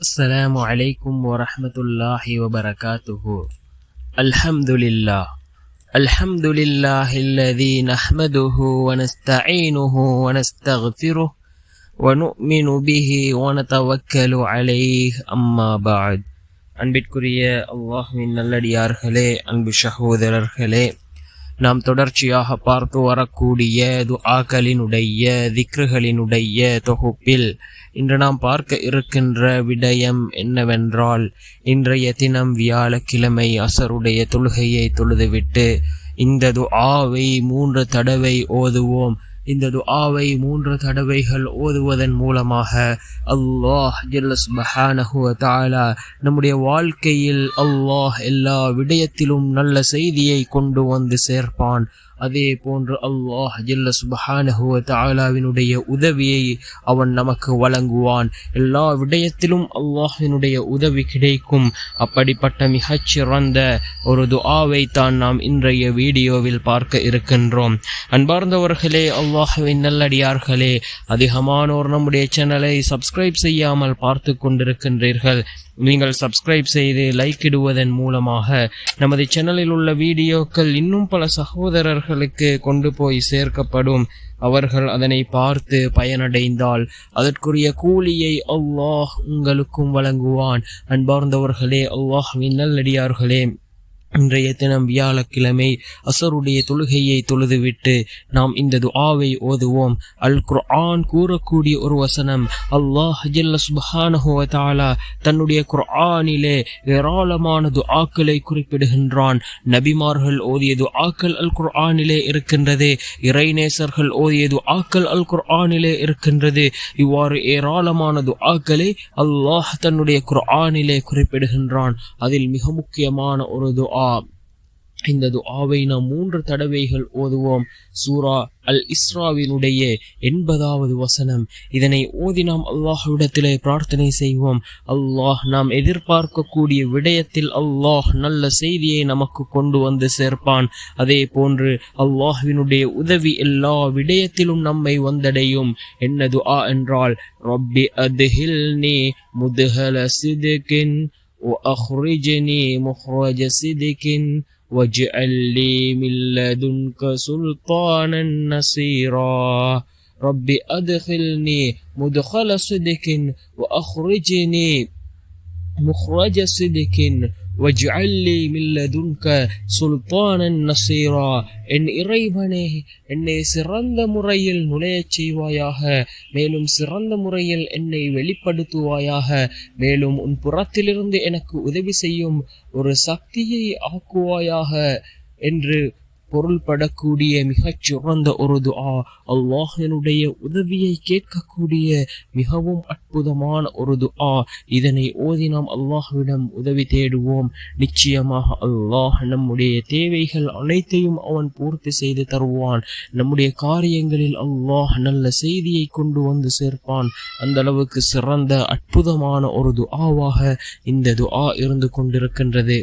السلام عليكم ورحمة الله وبركاته الحمد لله الحمد لله الذي نحمده ونستعينه ونستغفره ونؤمن به ونتوكل عليه أما بعد அன்பிற்குரிய அல்லாஹுவின் நல்லடியார்களே அன்பு சகோதரர்களே நாம் தொடர்ச்சியாக பார்த்து வரக்கூடிய துஆக்களினுடைய திக்ருகளினுடைய தொகுப்பில் இன்று நாம் பார்க்க இருக்கின்ற விடயம் என்னவென்றால் இன்றைய தினம் வியாழக்கிழமை அசருடைய தொழுகையை தொழுதுவிட்டு இந்த துஆவை மூன்று தடவை ஓதுவோம். இந்த துஆவை மூன்று தடவைகள் ஓதுவதன் மூலமாக அல்லாஹ் ஜல்லஸ்பஹானஹு தாலா நம்முடைய வாழ்க்கையில் அல்லாஹ் எல்லா விடயத்திலும் நல்ல செய்தியை கொண்டு வந்து சேர்ப்பான். அதே போன்று அல்லாஹ் ஜல்ல சுபஹானஹுவ தாலாவினுடைய உதவியை அவன் நமக்கு வழங்குவான். எல்லா விடயத்திலும் அல்லாஹினுடைய உதவி கிடைக்கும். அப்படிப்பட்ட மிகச்சிறந்த ஒரு துஆவை தான் நாம் இன்றைய வீடியோவில் பார்க்க இருக்கின்றோம். அன்பார்ந்தவர்களே அல்லாஹுவின் நல்லடியார்களே அதிகமானோர் நம்முடைய சேனலை சப்ஸ்கிரைப் செய்யாமல் பார்த்து கொண்டிருக்கின்றீர்கள். நீங்கள் சப்ஸ்கிரைப் செய்து லைக் இடுவதன் மூலமாக நமது சேனலில் உள்ள வீடியோக்கள் இன்னும் பல அவர்களுக்கு கொண்டு போய் சேர்க்கப்படும். அவர்கள் அதனை பார்த்து பயனடைந்தால் அதற்குரிய கூலியை அல்லாஹ் உங்களுக்கும் வழங்குவான். அன்பார்ந்தவர்களே அல்லாஹ்வின் நல்லடியார்களே. இன்றைய தினம் வியாழக்கிழமை அசருடைய தொழுகையை தொழுதுவிட்டு நாம் இந்த துஆவை ஓதுவோம். அல் குர்ஆன் கூறக்கூடிய ஒரு வசனம் அல்லாஹ் ஜல்ல சுபஹானஹு தாலா தன்னுடைய குர்ஆனிலே ஏராளமான துஆக்களை குறிப்பிடுகின்றான். நபிமார்கள் ஓதிய துஆக்கள் அல் குர்ஆனிலே இருக்கின்றது இறைநேசர்கள் ஓதிய துஆக்கள் அல் குர்ஆனிலே இருக்கின்றது. இவ்வாறு ஏராளமான துஆக்களை அல்லாஹ் தன்னுடைய குர்ஆனிலே குறிப்பிடுகின்றான். அதில் மிக முக்கியமான ஒரு துஆ இந்த துஆவை நாம் மூன்று தடவைகள் ஓதுவோம். சூரா அல் இஸ்ராவினுடைய எண்பதாவது வசனம். இதனை ஓதி நாம் அல்லாஹ்விடத்திலே பிரார்த்தனை செய்வோம். அல்லாஹ் நாம் எதிர்பார்க்கக்கூடிய விடயத்தில் அல்லாஹ் நல்ல செய்தியை நமக்கு கொண்டு வந்து சேர்ப்பான். அதே போன்று அல்லாஹ்வினுடைய உதவி எல்லா விடயத்திலும் நம்மை வந்தடையும். என்ன துஆ என்றால் ரப்பி அதுஹில் நீ முதுகல சிதுகின் وأخرجني مخرج صدق واجعل لي من لدنك سلطانا نصيرا. رب أدخلني مدخل صدق وأخرجني مخرج صدق வஜ்அல்லி மில்லதுன்க சுல்தானன் நசீரா என் இறைவனே என்னை சிறந்த முறையில் நுழையச் செய்வாயாக மேலும் சிறந்த முறையில் என்னை வெளிப்படுத்துவாயாக மேலும் உன் புறத்திலிருந்து எனக்கு உதவி செய்யும் ஒரு சக்தியை ஆக்குவாயாக என்று பொருள்படக்கூடிய மிகச் சிறந்த ஒரு துஆ. அல்லாஹினுடைய உதவியை கேட்கக்கூடிய மிகவும் அற்புதமான ஒரு துஆ. இதனை ஓதி நாம் அல்லாஹ்விடம் உதவி தேடுவோம். நிச்சயமாக அல்லாஹ் நம்முடைய தேவைகள் அனைத்தையும் அவன் பூர்த்தி செய்து தருவான். நம்முடைய காரியங்களில் அல்லாஹ் நல்ல செய்தியை கொண்டு வந்து சேர்ப்பான். அந்த அளவுக்கு சிறந்த அற்புதமான ஒரு துஆவாக இந்த துஆ இருந்து கொண்டிருக்கின்றது.